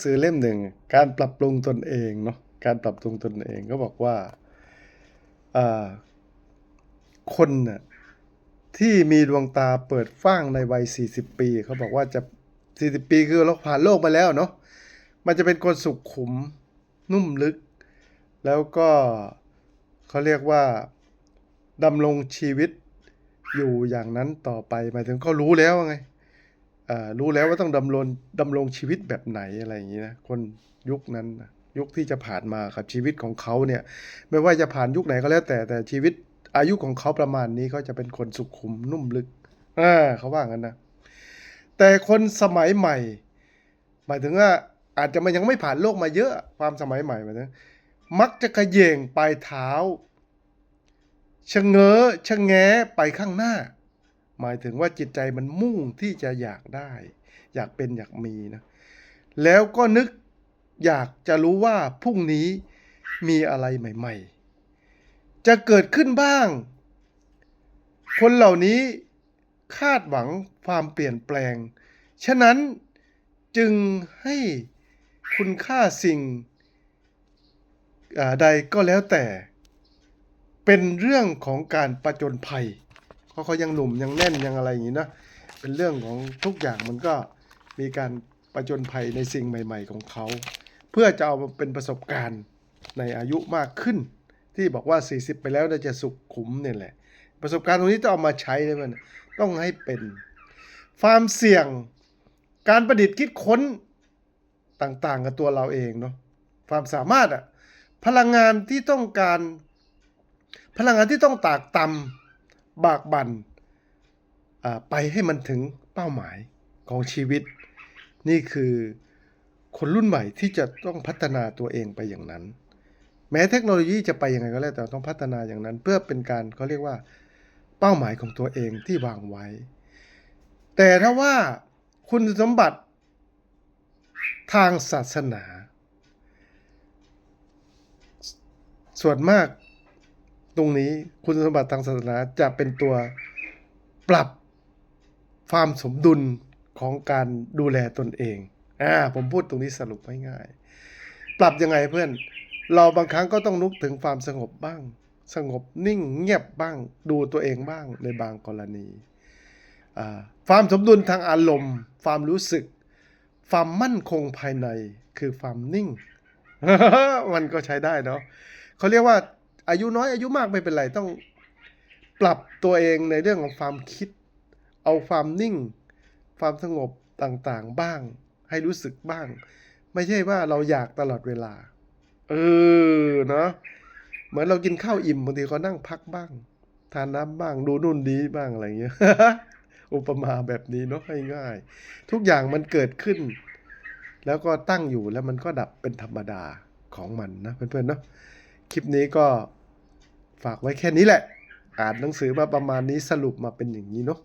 สื่อเล่มหนึ่งการปรับปรุงตนเองเนาะการปรับปรุงตนเองก็บอกว่าคนน่ะที่มีดวงตาเปิดฟ้างในวัย 40 ปี เขาบอกว่าจะ 40 ปีคือเราผ่านโลกมาแล้วเนาะมันจะเป็นคนสุขุมนุ่มลึก แล้วก็เขาเรียกว่าดำรงชีวิตอยู่อย่างนั้นต่อไปหมายถึงเขารู้แล้วไง รู้แล้วว่าต้องดำรงดำรงชีวิตแบบไหนอะไรอย่างนี้นะคนยุคนั้นยุคที่จะผ่านมาครับชีวิตของเขาเนี่ย ไม่ว่าจะผ่านยุคไหนก็แล้วแต่แต่ชีวิตอายุของเขาประมาณนี้เขาจะเป็นคนสุขุมนุ่มลึกอ่าเขาว่างั้นนะแต่คนสมัยใหม่ หมายถึงว่าอาจจะมันยังไม่ผ่านโลกมาเยอะความสมัยใหม่หมายถึงมักจะกระเยงปลายเท้าชะเง้อชะแงไปข้างหน้า หมายถึงว่าจิตใจมันมุ่งที่จะอยากได้ อยากเป็นอยากมีนะแล้วก็นึกอยากจะรู้ว่าพรุ่งนี้มีอะไรใหม่ ๆ จะเกิดขึ้นบ้าง คนเหล่านี้คาดหวังความเปลี่ยนแปลง ฉะนั้นจึงให้คุณค่าสิ่งใดก็แล้วแต่ เป็นเรื่องของการประจนภัย เพราะเขายังหนุ่มยังแน่นยังอะไรอย่างนี้นะเป็นเรื่องของทุกอย่างมันก็มีการประจนภัยในสิ่งใหม่ ๆ ของเขา เพื่อจะเอามาเป็นประสบการณ์ในอายุมากขึ้น ที่บอกว่า 40 ไปแล้วน่าจะสุขขุมเนี่ยแหละ ประสบการณ์ตรงนี้ต้องเอามาใช้เลยมันต้องให้เป็นความเสี่ยงการประดิษฐ์คิดค้นต่างๆ กับตัวเราเองเนาะความสามารถอะพลังงานที่ต้องการ พลังงานที่ต้องตากตำ บากบั่นอ่าไปให้มันถึงเป้าหมายของชีวิต นี่คือคนรุ่นใหม่ที่จะต้องพัฒนาตัวเองไปอย่างนั้น แม้เทคโนโลยีจะไปยังไงก็แล้วแต่ต้องพัฒนาอย่างนั้น เพื่อเป็นการเขาเรียกว่าเป้าหมายของตัวเองที่วางไว้ แต่ถ้าว่าคุณสมบัติทางศาสนา ส่วนมาก ตรงนี้คุณสมบัติทางศาสนาจะเป็นตัวปรับความสมดุลของการดูแลตนเองอ่าผมพูดตรงนี้สรุปง่ายๆปรับยังไงเพื่อน เราบางครั้งก็ต้องนึกถึงความสงบบ้าง สงบนิ่งเงียบบ้าง ดูตัวเองบ้างในบางกรณีความสมดุลทางอารมณ์ ความรู้สึก ความมั่นคงภายในคือความนิ่ง มันก็ใช้ได้เนาะเขาเรียกว่า อายุน้อยอายุมากไม่เป็นไรต้องปรับตัวเองในเรื่องของความคิด เอาความนิ่ง ความสงบต่างๆบ้าง ให้รู้สึกบ้าง ไม่ใช่ว่าเราอยากตลอดเวลา เออเนาะเหมือนเรากินข้าวอิ่มบางทีก็นั่งพักบ้าง ทานน้ำบ้างดูนู่นนี้บ้างอะไรเงี้ยอุปมาแบบนี้เนาะง่ายๆทุกอย่างมันเกิดขึ้น แล้วก็ตั้งอยู่แล้วมันก็ดับเป็นธรรมดาของมันนะเพื่อนๆเนาะ คลิปนี้ก็ฝากไว้แค่นี้แหละ อ่านหนังสือมาประมาณนี้สรุปมาเป็นอย่างนี้เนาะ